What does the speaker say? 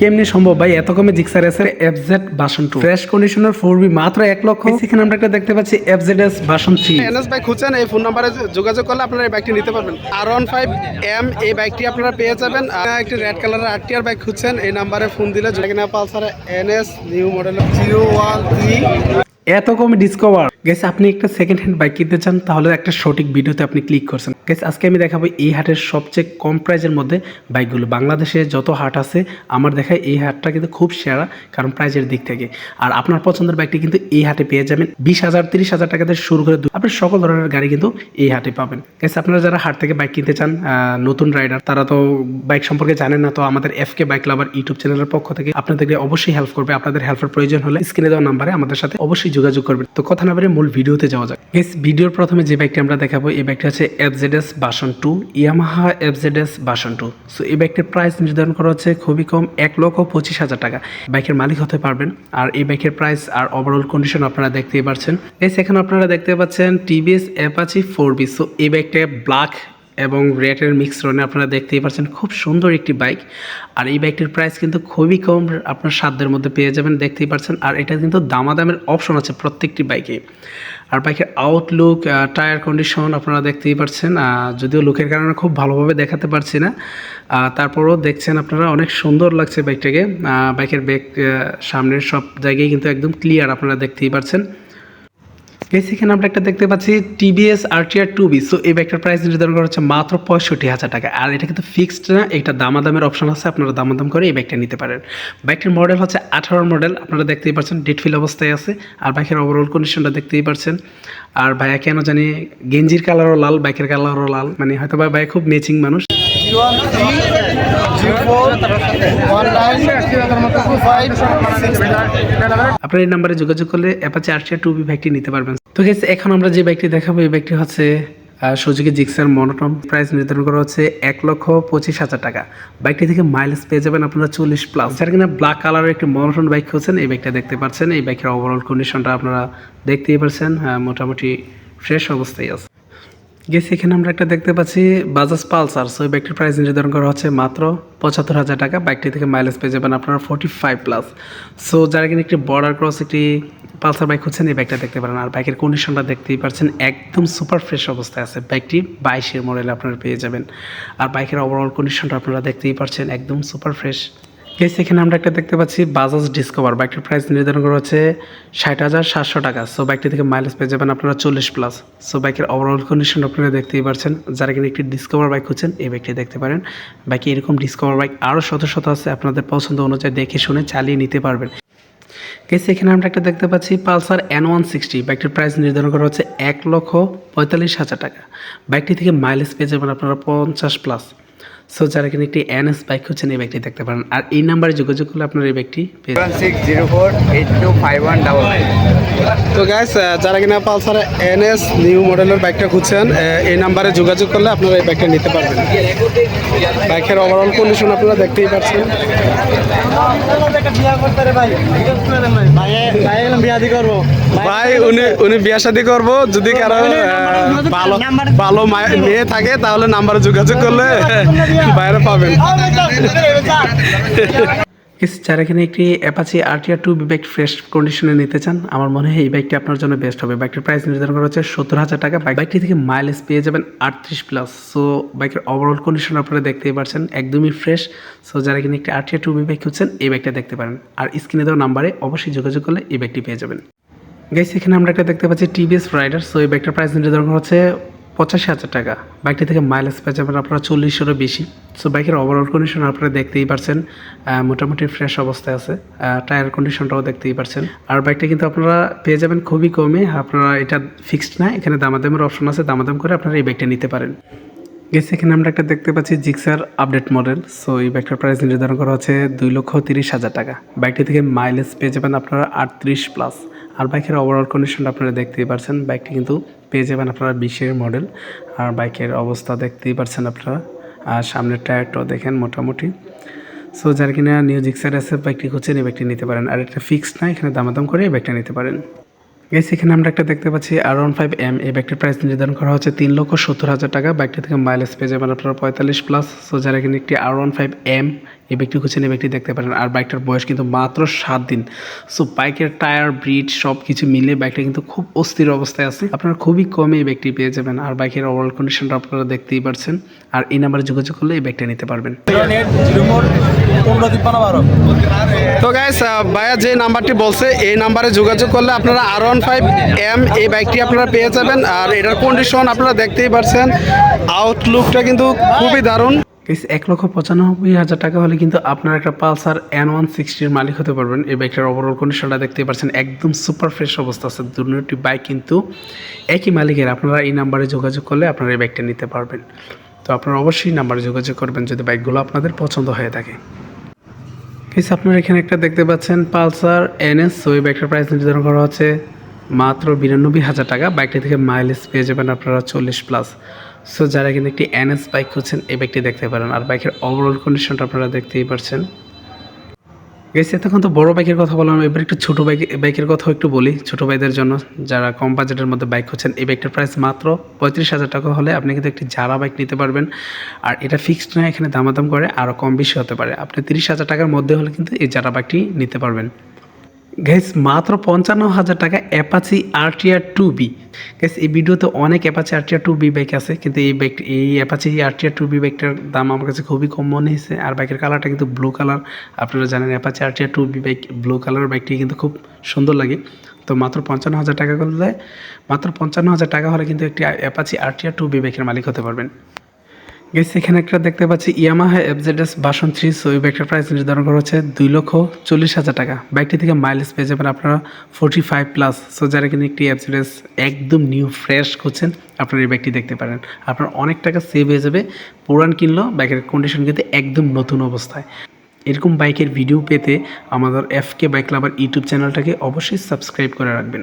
কেমনি সম্ভব ভাই? এত কমে জিক্সার এস এর FZ version two fresh conditioner four B মাত্র এক লক্ষ। সেখানে আমরা একটা দেখতে পাচ্ছি FZ S version three NS bike খুঁজছেন? এই ফোন নাম্বারে যোগাযোগ করলে আপনারা এই বাইকটি নিতে পারবেন। আর ওয়ান ফাইভ এম এই বাইকটি আপনারা পেয়ে যাবেন। আর একটি রেড কালারের আর টিআর বাইক খুঁজছেন এই নাম্বারে ফোন দিলে কিনা পালসার এনএস নিউ মডেলের জিরো ওয়ান থ্রি এত কমে ডিসকভার গেছে আপনি একটা সেকেন্ড হ্যান্ড বাইক কিনতে চান, তাহলে একটা সঠিক ভিডিওতে আপনি ক্লিক করছেন। গেছে আজকে আমি দেখাবো এই হাটের সবচেয়ে কম প্রাইজের মধ্যে বাইকগুলো বাংলাদেশে যত হাট আছে, আমার দেখায় এই হাটটা কিন্তু খুব সেরা, কারণ প্রাইজের দিক থেকে। আর আপনার পছন্দের বাইকটি কিন্তু এই হাটে পেয়ে যাবেন। বিশ হাজার, তিরিশ হাজার টাকা শুরু করে আপনি সকল ধরনের গাড়ি কিন্তু এই হাটে পাবেন। গেছে আপনারা যারা হাট থেকে বাইক কিনতে চান নতুন রাইডার তারা তো বাইক সম্পর্কে জানেন না, তো আমাদের F K bike lover YouTube চ্যানেলের পক্ষ থেকে আপনাদেরকে অবশ্যই হেল্প করবে। আপনাদের হেল্পের প্রয়োজন হলে স্ক্রিনে দেওয়া নাম্বারে আমাদের সাথে অবশ্যই যোগাযোগ করবেন। তো কথা না মূল ভিডিওতে যাওয়া যাক। এস ভিডিওর প্রথমে যে বাইকটি আমরা দেখাবো, এই বাইকটি হচ্ছে FZS version two Yamaha FZS version two so এই ব্যাগটির প্রাইস নির্ধারণ করা হচ্ছে খুবই কম, এক লক্ষ পঁচিশ হাজার টাকা। বাইকের মালিক হতে পারবেন। আর এই বাইকের প্রাইস আর ওভারঅল কন্ডিশন আপনারা দেখতেই পারছেন। এস এখানে আপনারা দেখতে পাচ্ছেন TVS Apache four B so এই বাইকটা ব্ল্যাক এবং রেটের মিক্স রনে আপনারা দেখতেই পাচ্ছেন খুব সুন্দর একটি বাইক আর এই বাইকটির প্রাইস কিন্তু খুবই কম, আপনার সাধ্যের মধ্যে পেয়ে যাবেন, দেখতেই পাচ্ছেন। আর এটা কিন্তু দামাদামের অপশন আছে প্রত্যেকটি বাইকে আর বাইকের আউটলুক টায়ার কন্ডিশন আপনারা দেখতেই পাচ্ছেন। যদিও লুকের কারণে খুব ভালোভাবে দেখাতে পারছি না। তারপরেও দেখছেন আপনারা অনেক সুন্দর লাগছে বাইকটাকে বাইকের ব্যাগ সামনের সব জায়গায় কিন্তু একদম ক্লিয়ার আপনারা দেখতেই পাচ্ছেন। এই সেখানে আমরা একটা দেখতে পাচ্ছি TVS RTR two B so এই ব্যাগটার প্রাইস নির্ধারণ করা হচ্ছে মাত্র পঁয়ষট্টি হাজার টাকা। আর এটা কিন্তু ফিক্সড না, এটা দামাদামের অপশন আছে, আপনারা দামাদাম করে এই ব্যাগটা নিতে পারেন। বাইকটির মডেল হচ্ছে আঠারো মডেল আপনারা দেখতেই পাচ্ছেন ডেট ফিল অবস্থায় আছে, আর বাইকের ওভারঅল কন্ডিশনটা দেখতেই পাচ্ছেন। আর ভাইয়া কেন জানি গেঞ্জির কালারও লাল বাইকের কালারও লাল মানে হয়তো বা ভাই খুব ম্যাচিং মানুষ। আপনার এই নাম্বারে যোগাযোগ করলে অ্যাপাচি আরটিআর টু বি বাইকটি নিতে পারবেন। তো গেছে এখন আমরা যে বাইকটি দেখাবো এই বাইকটি হচ্ছে সুজুকি জিক্সার মনোটম প্রাইস নির্ধারণ করা হচ্ছে এক লক্ষ পঁচিশ হাজার টাকা। বাইকটি থেকে মাইলেজ পেয়ে যাবেন আপনারা চল্লিশ প্লাস যার কিনা ব্ল্যাক কালারের একটি মনোটন বাইক খুঁজছেন এই বাইকটা দেখতে পাচ্ছেন। এই বাইকের ওভারঅল কন্ডিশনটা আপনারা দেখতেই পাচ্ছেন হ্যাঁ, মোটামুটি ফ্রেশ অবস্থায় আছে। গেছি এখানে আমরা একটা দেখতে পাচ্ছি বাজাজ পালসার সো এই প্রাইস নির্ধারণ করা হচ্ছে মাত্র পঁচাত্তর হাজার টাকা। বাইকটি থেকে মাইলেজ পেয়ে যাবেন আপনারা ফোর্টি ফাইভ প্লাস সো যারা কিনা একটি বর্ডার ক্রস একটি পালসার বাইক হচ্ছেন এই বাইকটা দেখতে পারেন। আর বাইকের কন্ডিশনটা দেখতেই পাচ্ছেন, একদম সুপার ফ্রেশ অবস্থায় আছে। বাইকটি বাইশের মডেলে আপনারা পেয়ে যাবেন। আর বাইকের ওভারঅল কন্ডিশনটা আপনারা দেখতেই পাচ্ছেন, একদম সুপার ফ্রেশ গেস এখানে আমরা একটা দেখতে পাচ্ছি বাজাজ ডিসকভার বাইকটির প্রাইস নির্ধারণ করা হচ্ছে ষাট হাজার সাতশো টাকা। সো বাইকটি থেকে মাইলেজ পেয়ে যাবেন আপনারা চল্লিশ প্লাস সো বাইকের ওভারঅল কন্ডিশন আপনারা দেখতেই পাচ্ছেন যারা কিনা একটি ডিসকভার বাইক হচ্ছেন এই বাইকটি দেখতে পারেন। বাইকে এরকম ডিসকভার বাইক আরও শত শত আছে, আপনাদের পছন্দ অনুযায়ী দেখে শুনে চালিয়ে নিতে পারবেন। গেস এখানে আমরা একটা দেখতে পাচ্ছি পালসার এন ওয়ান সিক্সটি বাইকটির প্রাইস নির্ধারণ করা হচ্ছে এক লক্ষ পঁয়তাল্লিশ হাজার টাকা। বাইকটি থেকে মাইলেজ পেয়ে যাবেন আপনারা পঞ্চাশ প্লাস সো যারা কিনা একটি এনএস বাইক হচ্ছেন এই বাইকটি দেখতে পারেন। আর এই নাম্বারে যোগাযোগ করলে আপনার এই বাইকটি পেয়ে যাবেন। One six zero four eight two five one double nine তো গ্যাস যারা কিনা পালসার এনএস নিউ মডেলের বাইকটা খুঁজছেন এই নাম্বারে যোগাযোগ করলে আপনারা এই বাইকটা নিতে পারবেন। বাইকের ওভারঅল কন্ডিশন আপনারা দেখতেই পাচ্ছেন। ভাই উনি উনি বিয়া শাদী করব। যদি কারও ভালো ভালো মেয়ে থাকে তাহলে নাম্বারে যোগাযোগ করলে বাইরে পাবেন। যারা কিনা একটি Apache RTR two bike fresh কন্ডিশনে নিতে চান আমার মনে হয় এই বাইকটি আপনার জন্য বেস্ট হবে। বাইকটির প্রাইস নির্ধারণ করা হচ্ছে সত্তর হাজার টাকা। বাইক- বাইকটি থেকে মাইলেজ পেয়ে যাবেন আটত্রিশ প্লাস সো বাইকের ওভারঅল কন্ডিশন আপনারা দেখতেই পারছেন একদমই ফ্রেশ সো যারা কিনা একটি আরটিআর টু বাইক খুঁজছেন এই বাইকটা দেখতে পারেন। আর স্ক্রিনে দেওয়া নাম্বারে অবশ্যই যোগাযোগ করলে এই বাইকটি পেয়ে যাবেন। গাইস এখানে আমরা একটা দেখতে পাচ্ছি টিভিএস রাইডার সো এই বাইকটার প্রাইস নির্ধারণ করা হচ্ছে পঁচাশি হাজার টাকা। বাইকটি থেকে মাইলেজ পেয়ে যাবেন আপনারা চল্লিশেরও বেশি। সো বাইকের ওভারঅল কন্ডিশন আপনারা দেখতেই পারছেন মোটামুটি ফ্রেশ অবস্থায় আছে। টায়ার কন্ডিশনটাও দেখতেই পারছেন। আর বাইকটা কিন্তু আপনারা পেয়ে যাবেন খুবই কমে। আপনারা এটা ফিক্সড না, এখানে দামাদামের অপশন আছে, দামাদাম করে আপনারা এই বাইকটা নিতে পারেন। গেছে এখানে আমরা একটা দেখতে পাচ্ছি জিক্সার আপডেট মডেল সো এই বাইকটার প্রাইস নির্ধারণ করা হচ্ছে দুই লক্ষ তিরিশ হাজার টাকা। বাইকটি থেকে মাইলেজ পেয়ে যাবেন আপনারা আটত্রিশ প্লাস আর বাইকের ওভারঅল কন্ডিশনটা আপনারা দেখতেই পারছেন। বাইকটি কিন্তু পেয়ে যাবেন আপনারা বিশের মডেল আর বাইকের অবস্থা দেখতেই পারছেন আপনারা। আর সামনের টায়ারটাও দেখেন মোটামুটি। সো যার কিনা নিউ জিক্সার আছে, বাইকটি খুঁজছেন এই বাইকটি নিতে পারেন। আর একটা ফিক্সড না, এখানে দামাদাম করে এই বাইকটা নিতে পারেন। গেস এখানে আমরা একটা দেখতে পাচ্ছি আর ওয়ান ফাইভ এম এই বাইকটির প্রাইস নির্ধারণ করা হচ্ছে তিন লক্ষ সত্তর হাজার টাকা। বাইকটি থেকে মাইলেজ পেয়ে যাবেন আপনারা পঁয়তাল্লিশ প্লাস সো যারা এখানে একটি আর ওয়ান ফাইভ এম এই ব্যক্তি খুঁজছেন, এই ব্যক্তি দেখতে পারেন। আর বাইকটার বয়স কিন্তু মাত্র সাত দিন। সো বাইকের টায়ার ব্রিড সব কিছু মিলে বাইকটা কিন্তু খুব অস্থির অবস্থায় আছে। আপনারা খুবই কমে এই ব্যক্তি পেয়ে যাবেন। আর বাইকের ওভারঅল কন্ডিশনটা আপনারা দেখতেই পারছেন। আর এই নাম্বারে যোগাযোগ করলে এই বাইকটা নিতে পারবেন। তো গাইস ভাইয়া যে নাম্বারটি বলছে, এই নাম্বারে যোগাযোগ করলে আপনারা আর ওয়ান ফাইভ এম এই বাইকটি আপনারা পেয়ে যাবেন। আর এটার কন্ডিশন আপনারা দেখতেই পারছেন। আউটলুকটা কিন্তু খুবই দারুণ। গাইস এক লক্ষ পঁচানব্বই হাজার টাকা হলে কিন্তু আপনার একটা পালসার এন ওয়ান সিক্সটির মালিক হতে পারবেন। এই বাইকটার ওভারঅল কন্ডিশনটা দেখতে পাচ্ছেন, একদম সুপার ফ্রেশ অবস্থা আছে। দুটি বাইক কিন্তু একই মালিকের। আপনারা এই নাম্বারে যোগাযোগ করলে আপনারা এই বাইকটা নিতে পারবেন। তো আপনারা অবশ্যই নাম্বারে যোগাযোগ করবেন যদি বাইকগুলো আপনাদের পছন্দ হয়ে থাকে। গাইস আপনারা এখানে একটা দেখতে পাচ্ছেন পালসার এনএস সো এই বাইকটার প্রাইস নির্ধারণ করা হচ্ছে মাত্র বিরানব্বই হাজার টাকা। বাইকটি থেকে মাইলেজ পেয়ে যাবেন আপনারা চল্লিশ প্লাস সো যারা কিন্তু একটি এনএস বাইক খুঁজছেন, এই বাইকটি দেখতে পারেন। আর বাইকের ওভারঅল কন্ডিশনটা আপনারা দেখতেই পারছেন। গেছি এতক্ষণ তো বড় বাইকের কথা বললাম, এবার একটু ছোটো বাইক বাইকের কথাও একটু বলি। ছোটো ভাইদের জন্য যারা কম বাজেটের মধ্যে বাইক খুঁজছেন, এই বাইকটার প্রাইস মাত্র পঁয়ত্রিশ হাজার টাকা হলে আপনি কিন্তু একটি জারা বাইক নিতে পারবেন। আর এটা ফিক্সড নয় এখানে দামাদাম করে আরও কম বেশি হতে পারে। আপনি তিরিশ হাজার টাকার মধ্যে হলে কিন্তু এই জারা বাইকটি নিতে পারবেন। গ্যাস মাত্র পঞ্চান্ন হাজার টাকা Apache RTR two B gas এই ভিডিওতে অনেক Apache RTR two B bike আছে, কিন্তু এই বাইক এই অ্যাপাচি আরটিআর টু বি বাইকটার দাম আমার কাছে খুবই কম মনে হয়েছে, আর বাইকের কালারটা কিন্তু ব্লু কালার আপনারা জানেন Apache RTR two B bike blue colour বাইকটি কিন্তু খুব সুন্দর লাগে। তো মাত্র পঞ্চান্ন হাজার টাকা করলে মাত্র পঞ্চান্ন হাজার টাকা হলে কিন্তু একটি অ্যাপাচি আরটিআর টু বি বাইকের মালিক হতে পারবেন। গেস এখানে একটা দেখতে পাচ্ছি Yamaha FZS version three so এই বাইকটার প্রাইস নির্ধারণ করা হচ্ছে দুই লক্ষ চল্লিশ হাজার টাকা। বাইকটি থেকে মাইলেজ পেয়ে যাবেন আপনারা ফোর্টি ফাইভ প্লাস সো যারা কিনা একটি এফজেডএস একদম নিউ ফ্রেশ করছেন আপনারা এই বাইকটি দেখতে পারেন। আপনার অনেক টাকা সেভ হয়ে যাবে, পুরান কিনলেও বাইকের কন্ডিশন কিন্তু একদম নতুন অবস্থায়। এরকম বাইকের ভিডিও পেতে আমাদের F K bike lover YouTube চ্যানেলটাকে অবশ্যই সাবস্ক্রাইব করে রাখবেন।